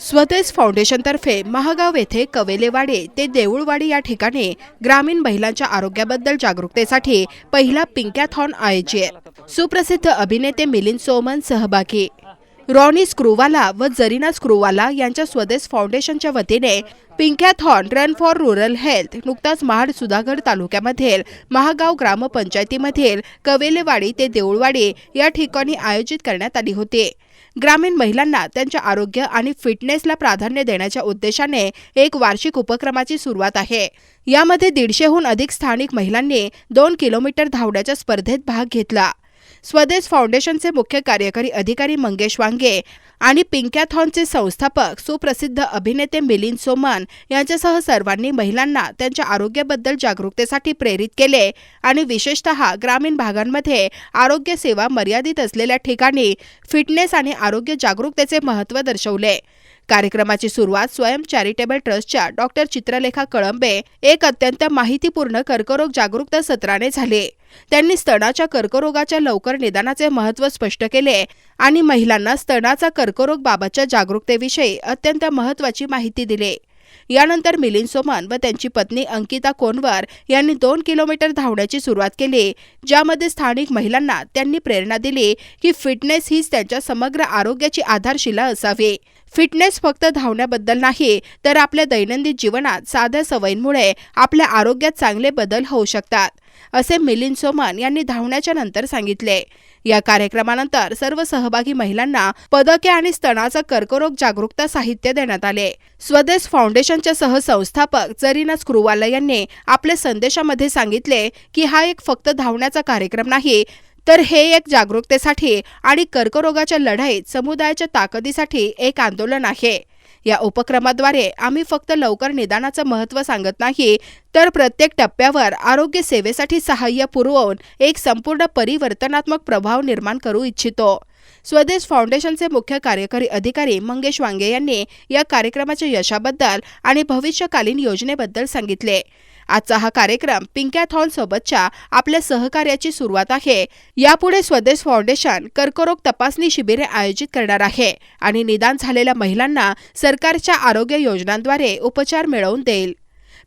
स्वदेश फाउंडेशनतर्फे महागाव येथे कवेलेवाडे ते देऊळवाडी या ठिकाणी ग्रामीण महिलांच्या आरोग्याबद्दल जागरूकतेसाठी पहिला पिंकॅथॉन आयोजित सुप्रसिद्ध अभिनेते मिलिंद सोमन सहभागी. रॉनी स्क्रूवाला व जरीना स्क्रूवाला यांच्या स्वदेश फाउंडेशनच्या वतीने Pinkathon run for rural health नुकताच महाड सुधागड तालुक्यामधील महागाव ग्रामपंचायतीमधील कवेलेवाडी ते देऊळवाडी या ठिकाणी आयोजित करण्यात आली होती. ग्रामीण महिलांना त्यांच्या आरोग्य आणि फिटनेसला प्राधान्य देण्याच्या उद्देशाने एक वार्षिक उपक्रमाची सुरुवात आहे. यामध्ये दीडशेहून अधिक स्थानिक महिलांनी दोन किलोमीटर धावण्याच्या स्पर्धेत भाग घेतला. स्वदेश फाउंडेशनचे मुख्य कार्यकारी अधिकारी मंगेश वांगे आणि पिंकॅथॉनचे संस्थापक सुप्रसिद्ध अभिनेते मिलिंद सोमन यांच्यासह सर्वांनी महिलांना त्यांच्या आरोग्याबद्दल जागरूकतेसाठी प्रेरित केले आणि विशेषतः ग्रामीण भागांमध्ये आरोग्य सेवा मर्यादित असलेल्या ठिकाणी फिटनेस आणि आरोग्य जागरूकतेचे महत्त्व दर्शवले. कार्यक्रमाची सुरुवात स्वयं चॅरिटेबल ट्रस्टच्या डॉक्टर चित्रलेखा कळंबे एक अत्यंत माहितीपूर्ण कर्करोग जागरूकता सत्राने झाले. त्यांनी स्तनाच्या कर्करोगाच्या लवकर निदानाचे महत्त्व स्पष्ट केले आणि महिलांना स्तनाचा कर्करोग बाबतच्या जागरूकतेविषयी अत्यंत महत्त्वाची माहिती दिली. यानंतर मिलिंद सोमन व त्यांची पत्नी अंकिता कोनवर यांनी दोन किलोमीटर धावण्याची सुरुवात केली ज्यामध्ये स्थानिक महिलांना त्यांनी प्रेरणा दिली की फिटनेस हीच त्यांच्या समग्र आरोग्याची आधारशिला असावी. फिटनेस फक्त धावण्याबद्दल नाही तर आपल्या दैनंदिन जीवनात साध्या सवयींमुळे आपल्या आरोग्यात चांगले बदल होऊ शकतात. असे मिलिंद सोमन यांनी धावण्याच्या नंतर सांगितले. या कार्यक्रमानंतर सर्व सहभागी महिलांना पदके आणि स्तनाचा कर्करोग जागरूकता साहित्य देण्यात आले. स्वदेश फाउंडेशनच्या सहसंस्थापक जरीना स्क्रुवाला यांनी आपल्या संदेशामध्ये सांगितले की हा एक फक्त धावण्याचा कार्यक्रम नाही तर हे एक जागरूकतेसाठी आणि कर्करोगाच्या लढाईत समुदायाच्या ताकदीसाठी एक आंदोलन आहे. या उपक्रमाद्वारे आम्ही फक्त लवकर निदानाचं महत्त्व सांगत नाही तर प्रत्येक टप्प्यावर आरोग्य सेवेसाठी सहाय्य पुरवून एक संपूर्ण परिवर्तनात्मक प्रभाव निर्माण करू इच्छितो. स्वदेश फाउंडेशनचे मुख्य कार्यकारी अधिकारी मंगेश वांगे यांनी या कार्यक्रमाच्या यशाबद्दल आणि भविष्यकालीन योजनेबद्दल सांगितले. आजचा हा कार्यक्रम पिंकॅथॉन सोबतच्या आपल्या सहकार्याची सुरुवात आहे. यापुढे स्वदेश फाउंडेशन कर्करोग तपासणी शिबिरे आयोजित करणार आहे आणि निदान झालेल्या महिलांना सरकारच्या आरोग्य योजनांद्वारे उपचार मिळवून देईल.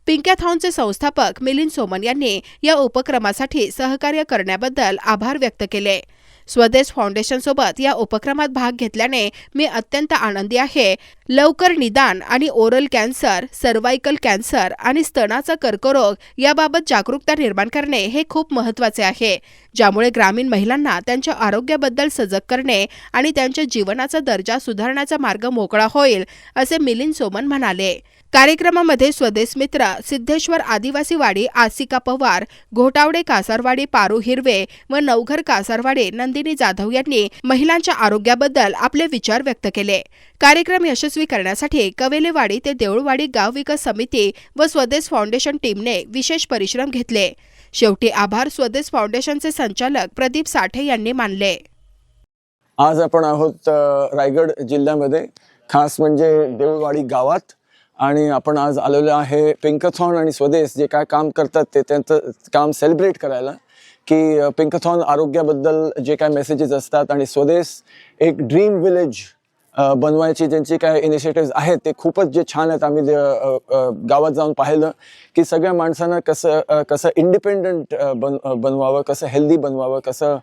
पिंकॅथॉनचे संस्थापक मिलिंद सोमन यांनी या उपक्रमासाठी सहकार्य करण्याबद्दल आभार व्यक्त केले. स्वदेश फाउंडेशनसोबत या उपक्रमात भाग घेतल्याने मी अत्यंत आनंदी आहे. लवकर निदान आणि ओरल कॅन्सर सर्वायकल कॅन्सर आणि स्तनाचा कर्करोग याबाबत जागरूकता निर्माण करणे हे खूप महत्त्वाचे आहे. ज्यामुळे ग्रामीण महिलांना त्यांच्या आरोग्याबद्दल सजग करणे आणि त्यांच्या जीवनाचा दर्जा सुधारण्याचा मार्ग मोकळा होईल असे मिलिंद सोमन म्हणाले. कार्यक्रमामध्ये स्वदेश मित्र सिद्धेश्वर आदिवासी वाडी आसिका पवार घोटावडे कासारवाडी पारू हिरवे व नवघर कासारवाडी नंदिनी जाधव यांनी महिलांच्या आरोग्याबद्दल आपले विचार व्यक्त केले. कार्यक्रम यशस्वी करण्यासाठी कवेलेवाडी ते देऊळवाडी गाव विकास समिती व स्वदेश फाउंडेशन टीमने विशेष परिश्रम घेतले. शेवटी आभार स्वदेश फाउंडेशनचे संचालक प्रदीप साठे यांनी मानले. आज आपण आहोत रायगड जिल्ह्यामध्ये. खास म्हणजे देऊळवाडी गावात आणि आपण आज आलेलो आहे पिंकथॉन आणि स्वदेश जे काय काम करतात ते त्यांचं काम सेलिब्रेट करायला की पिंकथॉन आरोग्याबद्दल जे काय मेसेजेस असतात आणि स्वदेश एक ड्रीम विलेज बनवायची ज्यांची काय इनिशिएटिव्ह आहेत ते खूपच जे छान आहेत. आम्ही गावात जाऊन पाहिलं की सगळ्या माणसांना कसं कसं इंडिपेंडंट बन बनवावं कसं हेल्दी बनवावं कसं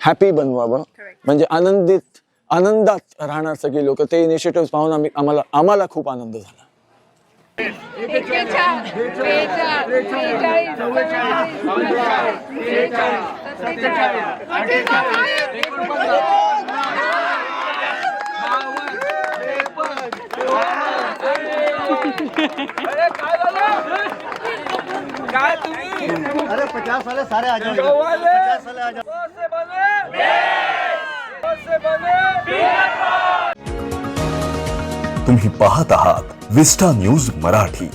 हॅपी बनवावं. म्हणजे आनंदित आनंदात राहणार सगळी लोक. ते इनिशिएटिव्ह पाहून आम्ही आम्हाला आम्हाला खूप आनंद झाला. काय तुम्ही अरे पचास वाले सारे आ जाओ। पचास वाले। आ जाओ। बने। बने। तुम्ही पाहत आहात विस्टा न्यूज मराठी.